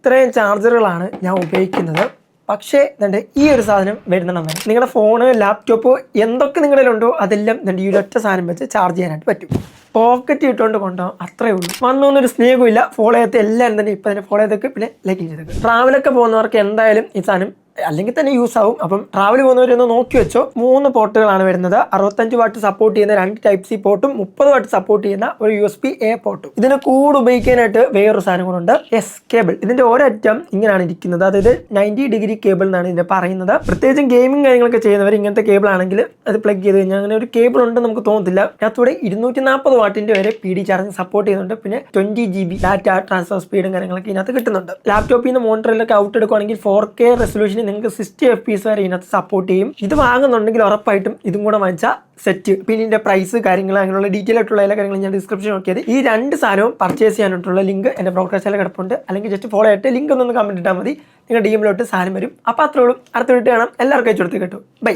ഇത്രയും ചാർജറുകളാണ് ഞാൻ ഉപയോഗിക്കുന്നത്. പക്ഷേ ഇതുണ്ട് ഈ ഒരു സാധനം വരുന്നുണ്ടെന്ന് നിങ്ങളുടെ ഫോണ് ലാപ്ടോപ്പ് എന്തൊക്കെ നിങ്ങളുടെ ഉണ്ടോ അതെല്ലാം ഇതുണ്ട് ഈ ഒരൊറ്റ സാധനം വെച്ച് ചാർജ് ചെയ്യാനായിട്ട് പറ്റും. പോക്കറ്റ് ഇട്ടുകൊണ്ട് കൊണ്ടോ അത്രേ ഉള്ളൂ. വന്നൊന്നൊരു സ്നേഹമില്ല ഫോളോ ചെയ്ത് എല്ലാവരും തന്നെ ഇപ്പം തന്നെ ഫോളോ ചെയ്തൊക്കെ പിന്നെ ലൈക്ക് ചെയ്തത് ട്രാവലൊക്കെ പോകുന്നവർക്ക് എന്തായാലും ഈ സാധനം അല്ലെങ്കിൽ തന്നെ യൂസ് ആവും. അപ്പം ട്രാവൽ പോകുന്നവരൊന്ന് നോക്കി വെച്ചോ. മൂന്ന് പോർട്ടുകളാണ് വരുന്നത്. അറുപത്തഞ്ച് വാട്ട് സപ്പോർട്ട് ചെയ്യുന്ന രണ്ട് ടൈപ്പ് സി പോർട്ടും മുപ്പത് വാട്ട് സപ്പോർട്ട് ചെയ്യുന്ന ഒരു യു എസ് പി എ പോർട്ടും ഇതിന് കൂട് ഉപയോഗിക്കാനായിട്ട് വേറൊരു സാധനം കൂടെ എസ് കേബിൾ ഇതിന്റെ ഒരറ്റം ഇങ്ങനെയാണ് ഇരിക്കുന്നത്. അതായത് നയന്റി ഡിഗ്രി കേബിൾ എന്നാണ് ഇതിന്റെ പറയുന്നത്. പ്രത്യേകിച്ചും ഗെയിമിംഗ് കാര്യങ്ങളൊക്കെ ചെയ്യുന്നവർ ഇങ്ങനത്തെ കേബിൾ ആണെങ്കിൽ അത് പ്ലഗ് ചെയ്ത് കഴിഞ്ഞാൽ അങ്ങനെ ഒരു കേബിൾ ഉണ്ടെന്ന് നമുക്ക് തോന്നത്തില്ല. അതിനകത്തൂടെ ഇരുന്നൂറ്റി നാൽപ്പത് വാട്ടിന്റെ വരെ പി ഡി ചാർജിങ് സപ്പോർട്ട് ചെയ്യുന്നുണ്ട്. പിന്നെ twenty G B data transfer സ്പീഡും കാര്യങ്ങളൊക്കെ ഇതിനകത്ത് കിട്ടുന്നുണ്ട്. ലാപ്ടോപ്പിൽ നിന്ന് മോണിറ്ററിലൊക്കെ ഔട്ട് എടുക്കുകയാണെങ്കിൽ ഫോർ കെ റെസൊല്യൂഷനിൽ നിങ്ങൾക്ക് സിക്സ്റ്റി എഫ് പീസ് വരെ ഇതിനകത്ത് സപ്പോർട്ട് ചെയ്യും. ഇത് വാങ്ങുന്നുണ്ടെങ്കിൽ ഉറപ്പായിട്ടും ഇതും കൂടെ വാങ്ങിച്ചാൽ സെറ്റ് പിന്നെ ഇതിന്റെ പ്രൈസ് കാര്യങ്ങൾ അങ്ങനെയുള്ള ഡീറ്റെയിൽ ആയിട്ടുള്ള എല്ലാ കാര്യങ്ങളും ഞാൻ ഡിസ്ക്രിപ്ഷൻ നോക്കിയത്. ഈ രണ്ട് സാധനവും പർച്ചേസ് ചെയ്യാനായിട്ടുള്ള ലിങ്ക് എന്റെ ബ്രോഡ്കാസ്റ്റിൽ കിടപ്പുണ്ട്. അല്ലെങ്കിൽ ജസ്റ്റ് ഫോളോ ആയിട്ട് ലിങ്ക് ഒന്ന് കമന്റ് ഇട്ടാൽ മതി. നിങ്ങൾ ഡി എമ്മിലോട്ട് സാധനം വരും. അപ്പോൾ അത്രേ ഉള്ളൂ. അടുത്ത വീട്ടിൽ കാണാം. എല്ലാവർക്കും അയച്ചു കൊടുത്ത് കേട്ടു. ബൈ